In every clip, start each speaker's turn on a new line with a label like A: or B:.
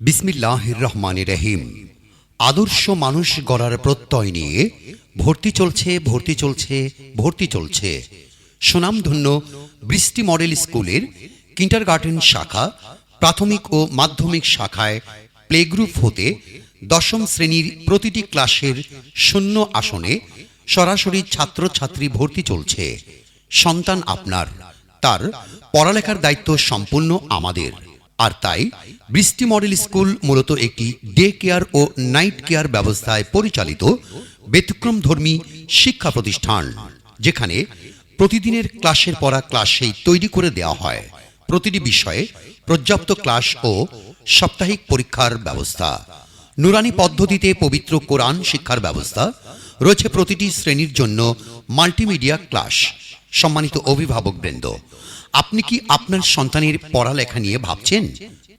A: বিসমিল্লাহির রহমান রহিম। আদর্শ মানুষ গড়ার প্রত্যয় নিয়ে ভর্তি চলছে ভর্তি চলছে ভর্তি চলছে। সুনামধন্য বৃষ্টি মডেল স্কুলের কিন্টার গার্ডেন শাখা, প্রাথমিক ও মাধ্যমিক শাখায় প্লেগ্রুপ হতে দশম শ্রেণির প্রতিটি ক্লাসের শূন্য আসনে সরাসরি ছাত্রছাত্রী ভর্তি চলছে। সন্তান আপনার, তার পড়ালেখার দায়িত্ব সম্পূর্ণ আমাদের। আর তাই বৃষ্টি মডেল স্কুল মূলত একটি ডে কেয়ার ও নাইট কেয়ার ব্যবস্থায় পরিচালিত ব্যতিক্রমধর্মী শিক্ষা প্রতিষ্ঠান, যেখানে প্রতিদিনের ক্লাসের পড়া ক্লাসেই তৈরি করে দেওয়া হয়। প্রতিটি বিষয়ে পর্যাপ্ত ক্লাস ও সাপ্তাহিক পরীক্ষার ব্যবস্থা। নুরানি পদ্ধতিতে পবিত্র কোরআন শিক্ষার ব্যবস্থা। রয়েছে প্রতিটি শ্রেণির জন্য মাল্টিমিডিয়া ক্লাস সম্মানিত অভিভাবক অভিভাবকবৃন্দ। আপনি কি আপনার সন্তানের পড়ালেখা নিয়ে ভাবছেন?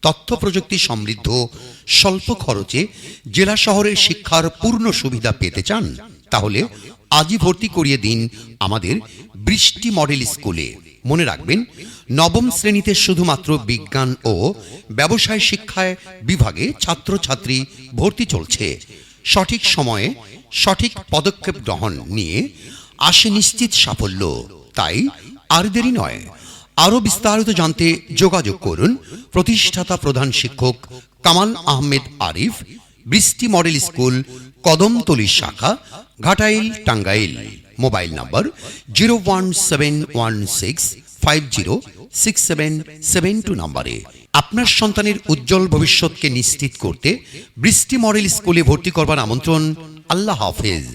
A: তথ্য প্রযুক্তি সমৃদ্ধ, স্বল্প খরচে জেলা শহরের শিক্ষার পূর্ণ সুবিধা পেতে চান? তাহলে আজই ভর্তি করিয়ে দিন আমাদের বৃষ্টি মডেল স্কুলে। মনে রাখবেন, নবম শ্রেণীতে শুধুমাত্র বিজ্ঞান ও ব্যবসায় শিক্ষায় বিভাগে ছাত্রছাত্রী ভর্তি চলছে। সঠিক সময়ে সঠিক পদক্ষেপ গ্রহণ নিয়ে আসে নিশ্চিত সাফল্য। তাই আর দেরি নয়। আরও বিস্তারিত জানতে যোগাযোগ করুন প্রতিষ্ঠাতা প্রধান শিক্ষক কামাল আহমেদ আরিফ, বৃষ্টি মডেল স্কুল, কদমতলি শাখা, Ghatail, Tangail. Mobile number zero one seven one six five zero six seven seven two নম্বরে। আপনার সন্তানের উজ্জ্বল ভবিষ্যৎকে নিশ্চিত করতে বৃষ্টি মডেল স্কুলে ভর্তি করবার আমন্ত্রণ। আল্লাহ হাফেজ।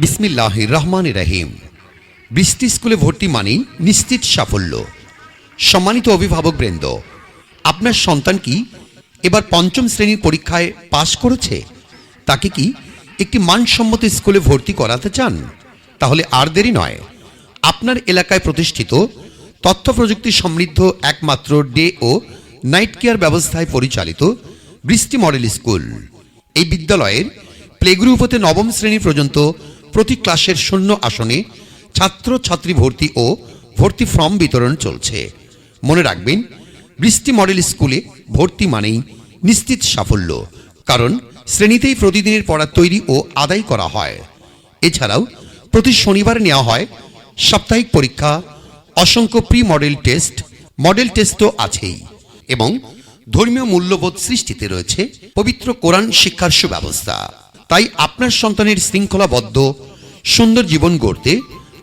A: বিসমিল্লাহ রহমান রাহিম বৃষ্টি স্কুলে ভর্তি মানেই নিশ্চিত সাফল্য। সম্মানিত অভিভাবক অভিভাবকবৃন্দ আপনার সন্তান কি এবার পঞ্চম শ্রেণির পরীক্ষায় পাশ করেছে? তাকে কি একটি মানসম্মত স্কুলে ভর্তি করাতে চান? তাহলে আর দেরি নয়। আপনার এলাকায় প্রতিষ্ঠিত তথ্য প্রযুক্তি সমৃদ্ধ একমাত্র ডে ও নাইট কেয়ার ব্যবস্থায় পরিচালিত বৃষ্টি মডেল স্কুল। এই বিদ্যালয়ের প্লেগ্রুপ হতে নবম শ্রেণি পর্যন্ত প্রতি ক্লাসের শূন্য আসনে ছাত্র ছাত্রী ভর্তি ও ভর্তি ফর্ম বিতরণ চলছে। মনে রাখবেন, বৃষ্টি মডেল স্কুলে ভর্তি মানেই নিশ্চিত সাফল্য, কারণ শ্রেণীতেই প্রতিদিনের পড়া তৈরি ও আদায় করা হয়। এছাড়াও প্রতি শনিবার নেওয়া হয় সাপ্তাহিক পরীক্ষা, অসংখ্য প্রি মডেল টেস্ট মডেল টেস্টও আছেই এবং ধর্মীয় মূল্যবোধ সৃষ্টিতে রয়েছে পবিত্র কোরআন শিক্ষার সুব্যবস্থা। তাই আপনার সন্তানের শৃঙ্খলাবদ্ধ, সুন্দর জীবন গড়তে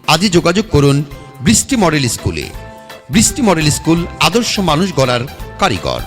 A: আজই যোগাযোগ করুন বৃষ্টি মডেল স্কুলে। বৃষ্টি মডেল স্কুল, আদর্শ মানুষ গড়ার কারিগর।